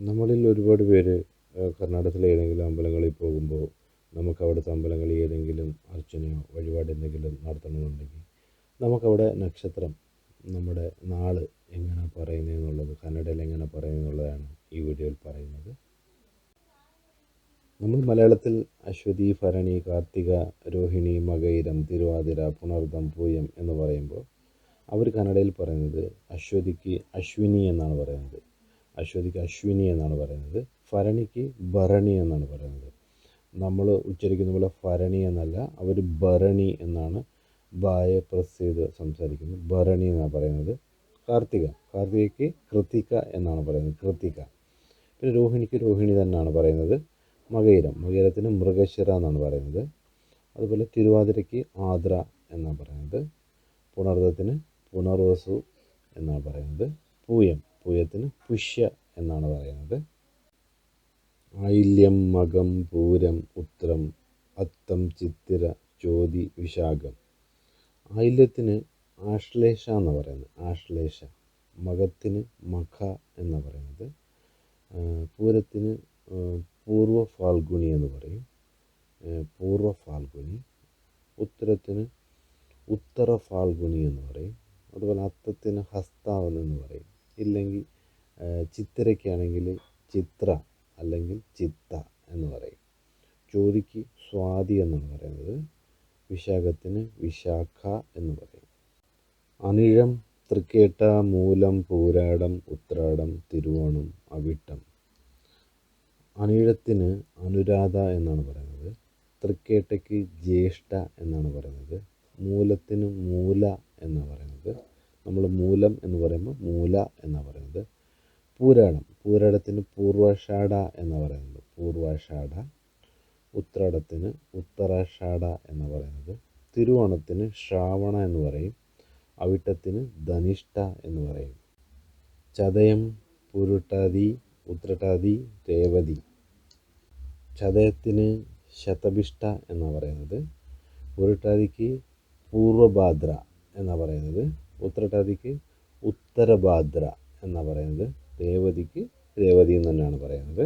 നമ്മളിൽ ഒരുപാട് പേര് കർണാടകത്തിലെ ഏതെങ്കിലും അമ്പലങ്ങളിൽ പോകുമ്പോൾ നമുക്ക് അവിടുത്തെ അമ്പലങ്ങളിൽ ഏതെങ്കിലും അർച്ചനയോ വഴിപാട് എന്തെങ്കിലും നടത്തണമെന്നുണ്ടെങ്കിൽ നമുക്കവിടെ നക്ഷത്രം നമ്മുടെ നാൾ എങ്ങനെ പറയുന്നതെന്നുള്ളത് കന്നഡയിൽ എങ്ങനെ പറയുന്നതെന്നുള്ളതാണ് ഈ വീഡിയോയിൽ പറയുന്നത്. നമ്മൾ മലയാളത്തിൽ അശ്വതി ഭരണി കാർത്തിക രോഹിണി മകൈരം തിരുവാതിര പുണർദം പൂയം എന്ന് പറയുമ്പോൾ അവർ കന്നഡയിൽ പറയുന്നത് അശ്വതിക്ക് അശ്വിനി എന്നാണ് പറയുന്നത്. അശ്വതിക്ക് അശ്വിനി എന്നാണ് പറയുന്നത്. ഭരണിക്ക് ഭരണി എന്നാണ് പറയുന്നത്. നമ്മൾ ഉച്ചരിക്കുന്ന പോലെ ഭരണി എന്നല്ല അവർ ഭരണി എന്നാണ് ബായെ പ്രസ് ചെയ്ത് സംസാരിക്കുന്നത്. ഭരണി എന്നാണ് പറയുന്നത്. കാർത്തിക. കാർത്തികയ്ക്ക് കൃത്തിക എന്നാണ് പറയുന്നത്. കൃത്തിക. പിന്നെ രോഹിണിക്ക് രോഹിണി തന്നെയാണ് പറയുന്നത്. മകയിരം. മകയിരത്തിന് മൃഗശിര എന്നാണ് പറയുന്നത്. അതുപോലെ തിരുവാതിരയ്ക്ക് ആദ്ര എന്നാണ് പറയുന്നത്. പുണർദത്തിന് പുനർവസു എന്നാണ് പറയുന്നത്. പൂയം. പൂയത്തിന് പുഷ്യ എന്നാണ് പറയുന്നത്. ആയില്യം മകം പൂരം ഉത്രം അത്തം ചിത്തിര ചോതി വിശാഖം. ആയില്യത്തിന് ആശ്ലേഷ എന്ന് പറയുന്നത്. ആശ്ലേഷ. മകത്തിന് മഖ എന്ന് പറയുന്നത്. പൂരത്തിന് പൂർവ ഫാൽഗുണി എന്ന് പറയും. പൂർവ ഫാൽഗുണി. ഉത്തരത്തിന് ഉത്തര ഫാൽഗുണി എന്ന് പറയും. അതുപോലെ അത്തത്തിന് ഹസ്താവൻ എന്ന് പറയും. ഇല്ലെങ്കിൽ ചിത്തിരയ്ക്കാണെങ്കിൽ ചിത്ര അല്ലെങ്കിൽ ചിത്ത എന്ന് പറയും. ചോതിക്ക് സ്വാതി എന്നാണ് പറയുന്നത്. വിശാഖത്തിന് വിശാഖ എന്ന് പറയും. അനിഴം തൃക്കേട്ട മൂലം പൂരാടം ഉത്രാടം തിരുവോണം അവിട്ടം. അനിഴത്തിന് അനുരാധ എന്നാണ് പറയുന്നത്. തൃക്കേട്ടയ്ക്ക് ജ്യേഷ്ഠ എന്നാണ് പറയുന്നത്. മൂലത്തിന് മൂല എന്നാണ് പറയുന്നത്. നമ്മൾ മൂലം എന്ന് പറയുമ്പോൾ മൂല എന്നാണ് പറയുന്നത്. പൂരാടം. പൂരാടത്തിന് പൂർവാഷാഢ എന്ന് പറയുന്നത്. പൂർവാഷാഢ ഉത്രാടത്തിന് ഉത്തരാഷാഠ എന്ന് പറയുന്നത്. തിരുവോണത്തിന് ശ്രാവണ എന്ന് പറയും. അവിട്ടത്തിന് ധനിഷ്ഠ എന്ന് പറയും. ചതയം പുരുട്ടാതി ഉത്രട്ടാതി രേവതി. ചതയത്തിന് ശതഭിഷ്ട എന്നാണ് പറയുന്നത്. പുരുട്ടാതിക്ക് പൂർവഭാദ്ര എന്നാണ് പറയുന്നത്. ഉത്രട്ടാതിക്ക് ഉത്തരഭാദ്ര എന്നാണ് പറയുന്നത്. രേവതിക്ക് രേവതി എന്ന് തന്നെയാണ് പറയുന്നത്.